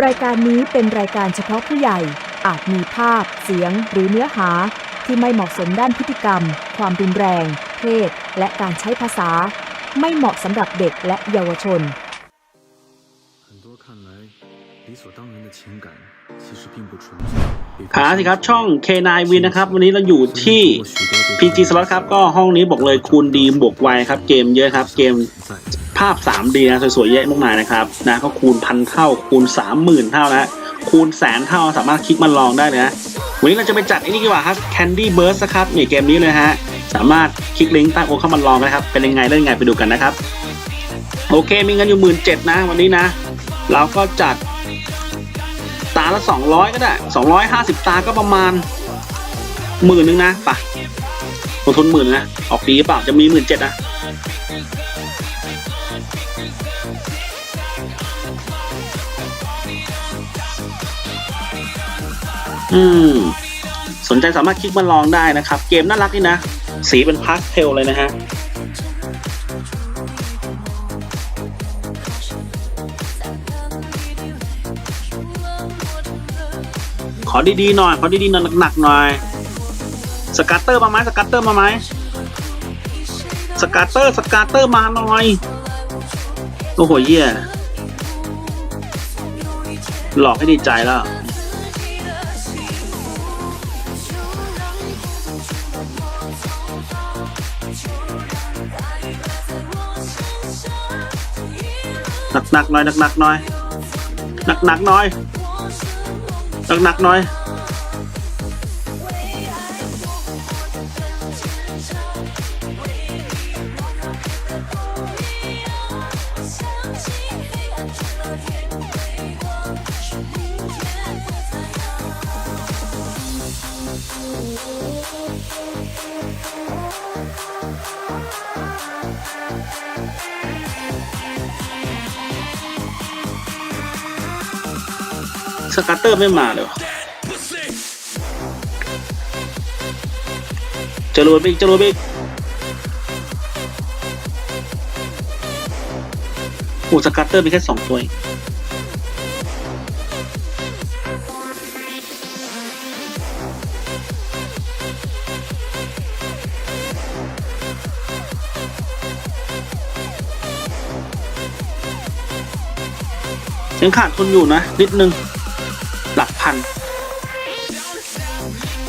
รายการนี้เป็นรายการเฉพาะผู้ใหญ่ อาจมีภาพ เสียง หรือเนื้อหา ที่ไม่เหมาะสมด้านพฤติกรรม ความรุนแรง เพศ และการใช้ภาษา ไม่เหมาะสำหรับเด็กและเยาวชนขาสิครับ ช่อง K9 วินนะครับ วันนี้เราอยู่ที่ PG Slot ครับ ก็ห้องนี้บอกเลยคูณดีบวกไวครับ เกมเยอะครับ เกมาพ 3D นะสวยๆเยอะมากมายนะครับนะก็คูณพันเท่าคูณ 30,000 เท่านะคูณแสนเท่าสามารถคลิกมาลองได้เลยนะวันนี้เราจะไปจัดไอ้นี่ดีกว่าครับ Candy Burst นะครับนี่เกมนี้เลยฮะสามารถคลิกลิงก์ใต้โพสต์เข้ามาลองกันนะครับเป็นยังไงเล่นยังไงไปดูกันนะครับ โอเคมีเงินอยู่หมื่นเจ็ดนะวันนี้นะ เราก็จัด ตาละสองร้อยก็ได้สองร้อยห้าสิบตาก็ประมาณหมื่นนึงนะไปะลงทุนหมื่นนะออกดีเปล่าจะมีหมื่นเจ็ดนะ อืมสนใจสามารถคลิกมาลองได้นะครับ เกมน่ารักนี่นะ สีเป็นพาสเทลเลยนะฮะขอดีๆหน่อยขอดีๆหน่อยหนักๆหน่อย สกัตเตอร์มาไหมสกัตเตอร์มาไหมสกัตเตอร์สกัตเตอร์มาหน่อย โอ้โหเยี่ยหลอกให้ดีใจแล้ว หนักๆหน่อยหนักๆหน่อยหนักๆหน่อยหนักๆหน่อย สกัตเตอร์ไม่มาเลยวะจรวดไปอีกจรวดไปอีกโอ้สกัตเตอร์มีแค่สองตัวเองยังขาดทุนอยู่นะ นิดนึง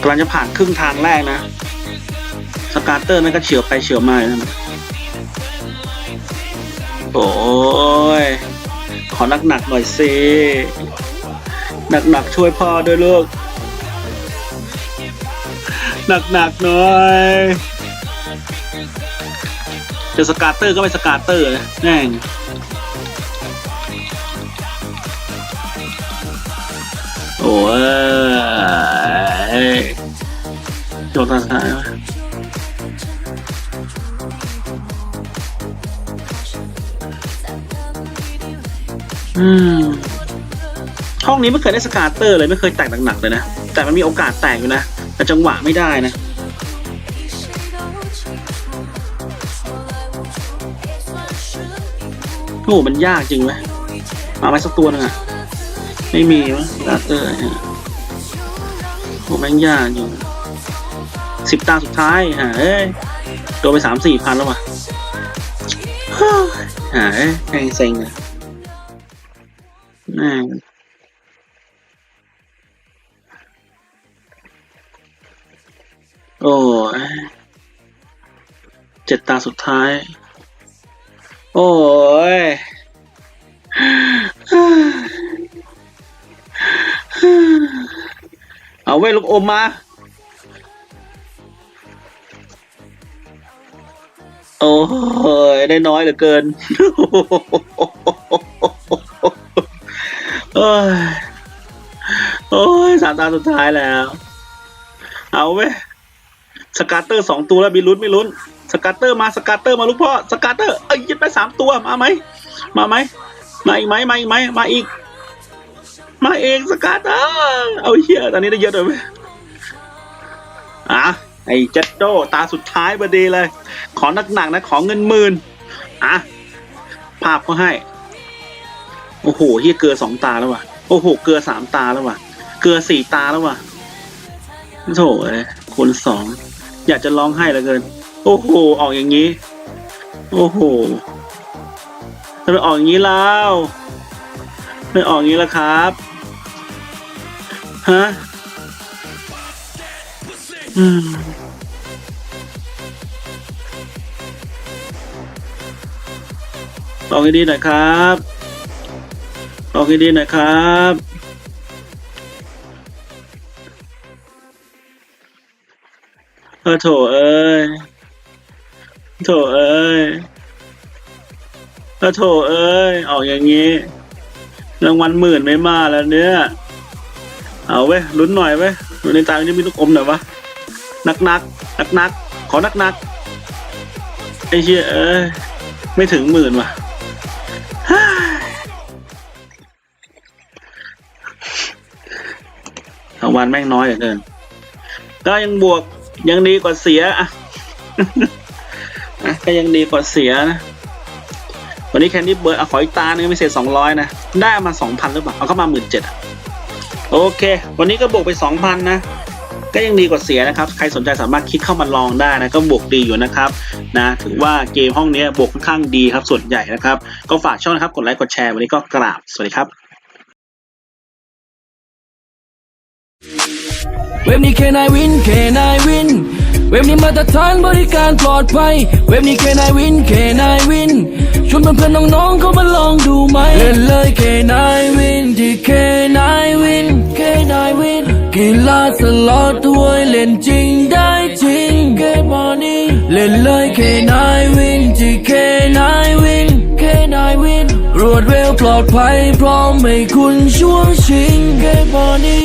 กำลังจะผ่านครึ่งทางแรกนะ สกาเตอร์นั่นก็เฉียวไปเฉียวมาอยู่นั่นนะโอ้ย ขอหนักหน่อยสิหนักๆช่วยพ่อด้วยลูก หนักๆหน่อยจอสกาเตอร์ก็ไม่สกาเตอร์นะแน่งโอ้ย โดนตาซ้ายวะอืมห้องนี้ไม่เคยได้สกาเตอร์เลยไม่เคยแตกหนักๆเลยนะ แต่มันมีโอกาสแตกอยู่นะ แต่จังหวะไม่ได้นะโอ้โหมันยากจริงไหมมาไว้สักตัวหนึงอะไม่มีวะลาเตอร์เนี่ยโหแม่งยากอยู่ สิบตาสุดท้ายหาเอ้ยโดนไปสามสี่พันแล้วว่ะฮ่าหาเอ้ยแม่งเซ็งเลยแม่งโอ้ยเจ็ดตาสุดท้าย โอ้ยเอาเว้ยลูกอมมา โอ้ยได้น้อยเหลือเกินโอ้ยโอ้ยสามตาสุดท้ายแล้ว เอาเว้ยสกาเตอร์สองตัวแล้วมีลุ้นไม่ลุ้น สกาเตอร์มาสกาเตอร์มาลูกพ่อสกาเตอร์เอ้ยยึดไปสามตัวมาไหมมาไหมมาอีกไหมมาอีกไหมมาอีก มาเองสกัดเออเอาเฮียตอนนี้ได้เยอะเลยไหมอะ ไอ้เจ็ดโดตาสุดท้ายพอดีเลย ขอหนักๆนะ ขอเงินหมื่นอะ ภาพเขาให้ โอ้โหเฮียเกินสองตาแล้วว่ะ โอ้โห เกลือสามตาแล้วว่ะ เกลือสี่ตาแล้วว่ะโถ่เอ้ยคูณสอง อยากจะร้องไห้เหลือเกิน โอ้โห ออกอย่างนี้ โอ้โหทำไมออกอย่างนี้แล้วไม่ออกอย่างนี้แล้วครับ ฮะ อืมออกให้ดีหน่อยครับออกให้ดีหน่อยครับเออโถเอ้ยโถเอ้ยเออโถเอ้ย ออกอย่างนี้ รางวัลหมื่นไม่มาแล้วเนี่ย เอาเว้ยลุ้นหน่อยเว้ยดูในตานี่มีลูกอมหน่อยวะ นักนักนักนักขอนักนักไอ้เชี่ยเอ้ยไม่ถึงหมื่นว่ะรางวัลแม่งน้อยเหลือเกินก็ยังบวกยังดีกว่าเสียอะอะก็ยังดีกว่าเสียนะวันนี้แคนดี้เบิร์ดเอาขออีกตาหนึ่งไม่เสร็จสองร้อยนะ ได้มาสองพันหรือเปล่า เอาเข้ามาหมื่นเจ็ดโอเค วันนี้ก็บวกไปสองพันนะ ก็ยังดีกว่าเสียนะครับ ใครสนใจสามารถคลิกเข้ามาลองได้นะก็บวกดีอยู่นะครับนะถือว่าเกมห้องนี้บวกค่อนข้างดีครับส่วนใหญ่นะครับ ก็ฝากช่องนะครับกดไลค์กดแชร์วันนี้ก็กราบสวัสดีครับเว็บนี้แค่นายวินแค่นายวิน เว็บนี้มาตรฐานบริการปลอดภัย เว็บนี้แค่นายวินแค่นายวินชวนเพื่อนๆน้องๆเข้ามาลอง แค่นายวินที่แค่นายวินแค่นายวินรวดเร็วปลอดภัยพร้อมให้คุณช่วงชิงแค่บอนี